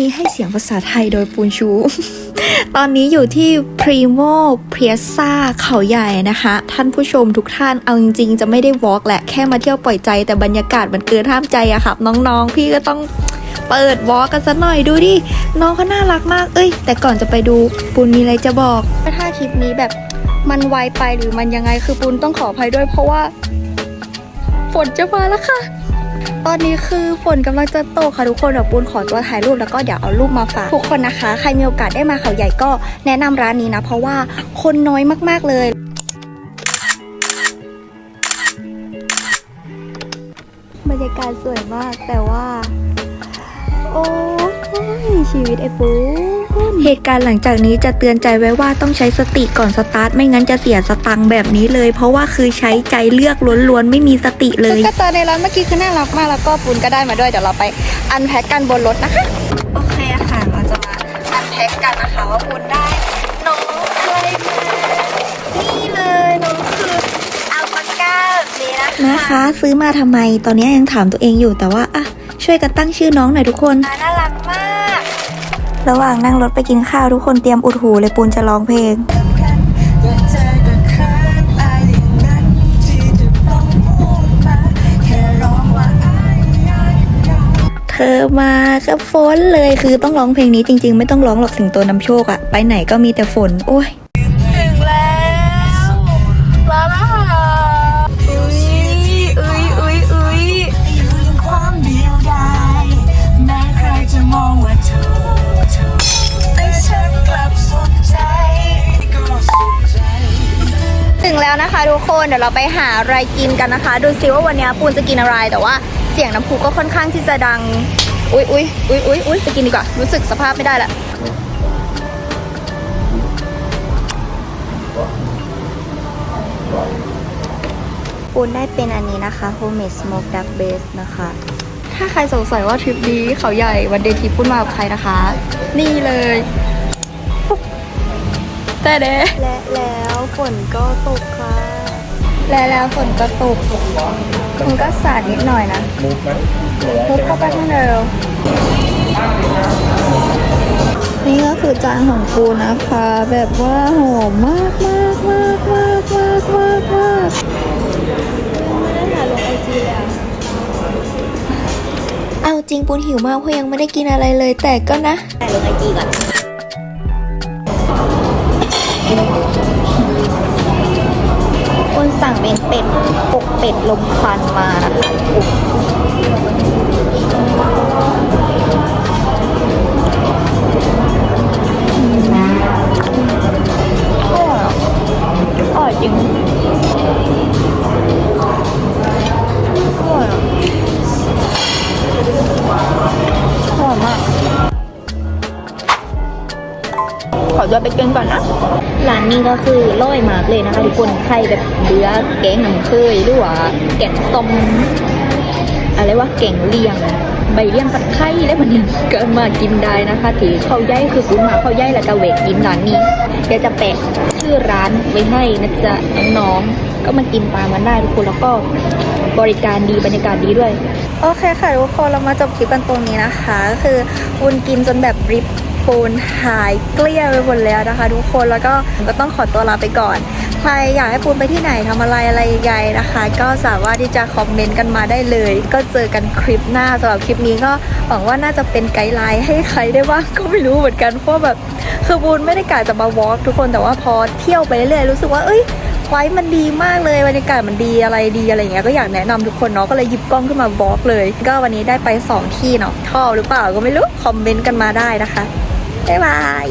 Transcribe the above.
นี้ให้เสียงภาษาไทยโดยปูนชู ตอนนี้อยู่ที่ Primo p i a z z a เขาใหญ่นะคะ ท่านผู้ชมทุกท่านเอาจริงๆ จะไม่ได้วอล์กแหละแค่มาเที่ยวปล่อยใจแต่บรรยากาศมันเกินห้ามใจอะครับน้องๆ พี่ก็ต้องเปิดวอล์กกันสักหน่อยดูดิ น้องเขาน่ารักมาก เอ้ย แต่ก่อนจะไปดูปูนมีอะไรจะบอก ถ้าคลิปนี้แบบมันไวไปหรือมันยังไงคือปูนต้องขออภัยด้วยเพราะว่าฝนจะมาแล้วค่ะ ตอนนี้คือฝนกำลังจะตกค่ะทุกคนเดี๋ยวปูนขอตัวถ่ายรูปแล้วก็เดี๋ยวเอารูปมาฝากทุกคนนะคะ ใครมีโอกาสได้มาเขาใหญ่ก็แนะนำร้านนี้นะ เพราะว่าคนน้อยมากๆเลยบรรยากาศสวยมากแต่ว่า โอ้ยชีวิตไอ้ปูเหตุการณ์หลังจากนี้จะเตือนใจไว้ว่าต้องใช้สติก่อนสตาร์ทไม่งั้นจะเสียสตังค์แบบนี้เลย เพราะว่าคือใช้ใจเลือกล้วนๆไม่มีสติเลยตุ๊กตาในร้านเมื่อกี้คือน่ารักมากแล้วก็ปูนก็ได้มาด้วยเดี๋ยวเราไปอันแพ็กกันบนรถนะคะ โอเคค่ะเราจะมาอันแพ็กกันนะคะว่าปูนได้น้องอะไรมานี่เลยน้องคืออัลปาก้าแบบนี้นะคะนะคะ ซื้อมาทำไมตอนนี้ยังถามตัวเองอยู่แต่ว่าอะ ช่วยกันตั้งชื่อน้องหน่อยทุกคน น่ารักมาก ระหว่างนั่งรถไปกินข้าวทุกคนเตรียมอุดหูเลยปูนจะร้องเพลง เธอมาก็ฝนเลยคือต้องร้องเพลงนี้จริง ๆ ไม่ต้องร้องหรอกสิงโตนำโชคอะไปไหนก็มีแต่ฝน โอ้ย แล้วนะคะทุกคนเดี๋ยวเราไปหาอะไรกินกันนะคะ ดูซิว่าวันนี้ปูนจะกินอะไรแต่ว่าเสียงน้ำพุก็ค่อนข้างที่จะดัง อุ้ยอุ้ยอุ้ยอุ้ยอุ้ยไปกินดีกว่ารู้สึกสภาพไม่ได้ละปูนได้เป็นอันนี้นะคะ homemade smoked duck base นะคะ ถ้าใครสงสัยว่าทริปนี้เขาใหญ่วันเดย์ทริปปุ้นมากับใครนะคะ นี่เลย แต่เด้และแล้วฝนก็ตกค่ะ และแล้วฝนก็ตกมันก็สาดนิดหน่อยนะมุกเข้าไปข้างในเร็วนี่ก็คือจานของปูนะคะ แบบว่าหอมมากมากมากมากมากมากมากเอาจริงปูนหิวมากเพราะยังไม่ได้กินอะไรเลยแต่ก็นะถ่ายลงไอจีก่อน เป็ดลมควันมานะคะอร่อยอร่อยจริงอร่อยอร่อยมาก ขอตัวไปกินก่อนนะ ร้านนี้ก็คือร่อยมากเลยนะคะทุกคนใครแบบเบื่อแกงหนังเคยหรือว่าแกงส้มอะไรวะแกงเลียง ใบเลียงตะไคร้แล้วมันยังก็มากินได้นะคะที่เขาย่ายคือคุณมาเขาย่ายแล้วก็เวกกินร้านนี้เดี๋ยวจะแปะชื่อร้านไว้ให้นะจ๊ะน้องๆก็มากินตามกันได้ทุกคนแล้วก็บริการดีบรรยากาศดีด้วย โอเคค่ะทุกคนเรามาจบคลิปกันตรงนี้นะคะก็คือวุนกินจนแบบริบ ปูนหายเกลี้ยไปหมดแล้วนะคะทุกคนแล้วก็ก็ต้องขอตัวลาไปก่อน ใครอยากให้ปูนไปที่ไหนทำอะไรอะไรยังไงนะคะ ก็สามารถที่จะคอมเมนต์กันมาได้เลย ก็เจอกันคลิปหน้าสำหรับคลิปนี้ก็หวังว่าน่าจะเป็นไกด์ไลน์ให้ใครได้บ้างก็ไม่รู้เหมือนกันเพราะแบบคือปูนไม่ได้กะจะมาวอล์กทุกคนแต่ว่าพอเที่ยวไปเรื่อยๆรู้สึกว่าเอ้ยไว้มันดีมากเลยบรรยากาศมันดีอะไรดีอะไรอย่างเงี้ยก็อยากแนะนำทุกคนเนาะก็เลยหยิบกล้องขึ้นมาบล็อกเลย ก็วันนี้ได้ไป 2 ที่เนาะชอบหรือเปล่าก็ไม่รู้ คอมเมนต์กันมาได้นะคะ บ๊ายบาย